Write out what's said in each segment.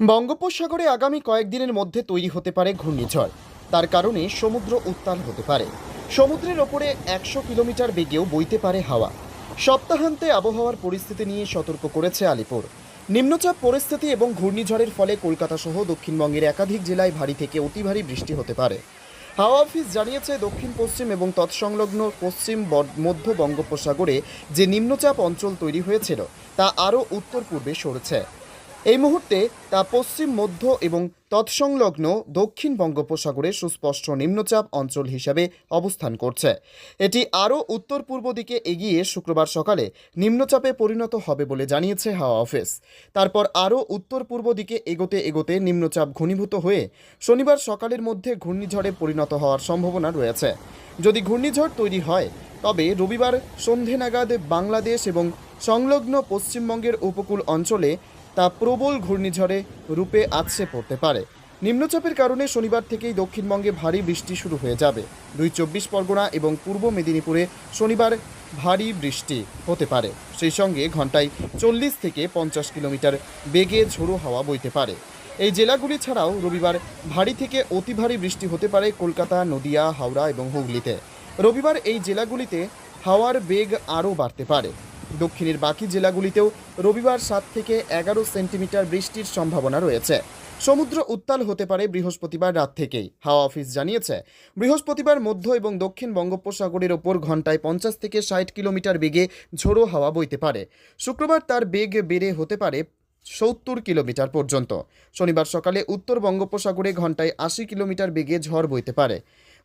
বঙ্গোপসাগরে আগামী কয়েকদিনের মধ্যে তৈরি হতে পারে ঘূর্ণিঝড়। তার কারণে সমুদ্র উত্তাল হতে পারে। সমুদ্রের ওপরে একশো কিলোমিটার বেগেও বইতে পারে হাওয়া। সপ্তাহান্তে আবহাওয়ার পরিস্থিতি নিয়ে সতর্ক করেছে আলিপুর। নিম্নচাপ পরিস্থিতি এবং ঘূর্ণিঝড়ের ফলে কলকাতা সহ দক্ষিণবঙ্গের একাধিক জেলায় ভারী থেকে অতি ভারী বৃষ্টি হতে পারে। হাওয়া অফিস জানিয়েছে, দক্ষিণ, পশ্চিম এবং তৎসংলগ্ন পশ্চিম মধ্য বঙ্গোপসাগরে যে নিম্নচাপ অঞ্চল তৈরি হয়েছিল, তা আরও উত্তর পূর্বে সরেছে। এই মুহূর্তে তা পশ্চিম, মধ্য এবং তৎসংলগ্ন দক্ষিণ বঙ্গোপসাগরে সুস্পষ্ট নিম্নচাপ অঞ্চল হিসাবে অবস্থান করছে। এটি আরও উত্তর পূর্ব দিকে এগিয়ে শুক্রবার সকালে নিম্নচাপে পরিণত হবে বলে জানিয়েছে হাওয়া অফিস। তারপর আরও উত্তর পূর্ব দিকে এগোতে এগোতে নিম্নচাপ ঘনীভূত হয়ে শনিবার সকালের মধ্যে ঘূর্ণিঝড়ে পরিণত হওয়ার সম্ভাবনা রয়েছে। যদি ঘূর্ণিঝড় তৈরি হয়, তবে রবিবার সন্ধে নাগাদ বাংলাদেশ এবং সংলগ্ন পশ্চিমবঙ্গের উপকূল অঞ্চলে তা প্রবল ঘূর্ণিঝড়ে রূপে আছড়ে পড়তে পারে। নিম্নচাপের কারণে শনিবার থেকেই দক্ষিণবঙ্গে ভারী বৃষ্টি শুরু হয়ে যাবে। দুই চব্বিশ পরগনা এবং পূর্ব মেদিনীপুরে শনিবার ভারী বৃষ্টি হতে পারে। সেই সঙ্গে ঘন্টায় চল্লিশ থেকে পঞ্চাশ কিলোমিটার বেগে ঝোড়ো হাওয়া বইতে পারে। এই জেলাগুলি ছাড়াও রবিবার ভারী থেকে অতি ভারী বৃষ্টি হতে পারে কলকাতা, নদিয়া, হাওড়া এবং হুগলিতে। রবিবার এই জেলাগুলিতে হাওয়ার বেগ আরও বাড়তে পারে। দক্ষিণের বাকি জেলাগুলিতেও রবিবার সাত থেকে এগারো সেন্টিমিটার বৃষ্টির সম্ভাবনা রয়েছে। সমুদ্র উত্তাল হতে পারে বৃহস্পতিবার রাত থেকেই, হাওয়া অফিস জানিয়েছে। বৃহস্পতিবার মধ্য এবং দক্ষিণ বঙ্গোপসাগরের ওপর ঘন্টায় পঞ্চাশ থেকে ষাট কিলোমিটার বেগে ঝোড়ো হাওয়া বইতে পারে। শুক্রবার তার বেগ বেড়ে হতে পারে সত্তর কিলোমিটার পর্যন্ত। শনিবার সকালে উত্তর বঙ্গোপসাগরে ঘন্টায় আশি কিলোমিটার বেগে ঝড় বইতে পারে।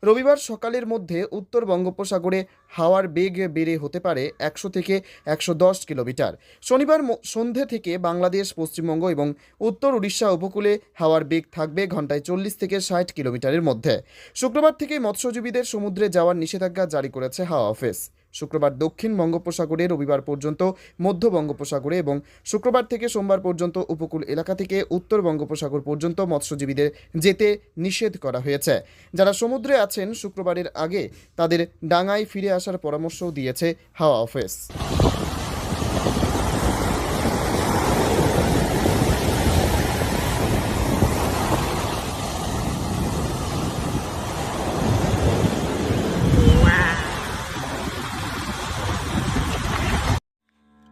রবিবার সকালের মধ্যে উত্তর বঙ্গোপসাগরে হাওয়ার বেগ বেড়ে হতে পারে একশো থেকে একশো দশ কিলোমিটার। শনিবার সন্ধে থেকে বাংলাদেশ, পশ্চিমবঙ্গ এবং উত্তর উড়িষ্যা উপকূলে হাওয়ার বেগ থাকবে ঘন্টায় চল্লিশ থেকে ষাট কিলোমিটারের মধ্যে। শুক্রবার থেকে মৎস্যজীবীদের সমুদ্রে যাওয়ার নিষেধাজ্ঞা জারি করেছে হাওয়া অফিস। শুক্রবার দক্ষিণ বঙ্গোপসাগরে রবিবার পর্যন্ত, মধ্য বঙ্গোপসাগরে এবং শুক্রবার থেকে সোমবার পর্যন্ত উপকূল এলাকা থেকে উত্তর বঙ্গোপসাগর পর্যন্ত মৎস্যজীবীদের যেতে নিষেধ করা হয়েছে। যারা সমুদ্রে আছেন, শুক্রবারের আগে তাদের ডাঙায় ফিরে আসার পরামর্শও দিয়েছে হাওয়া অফিস।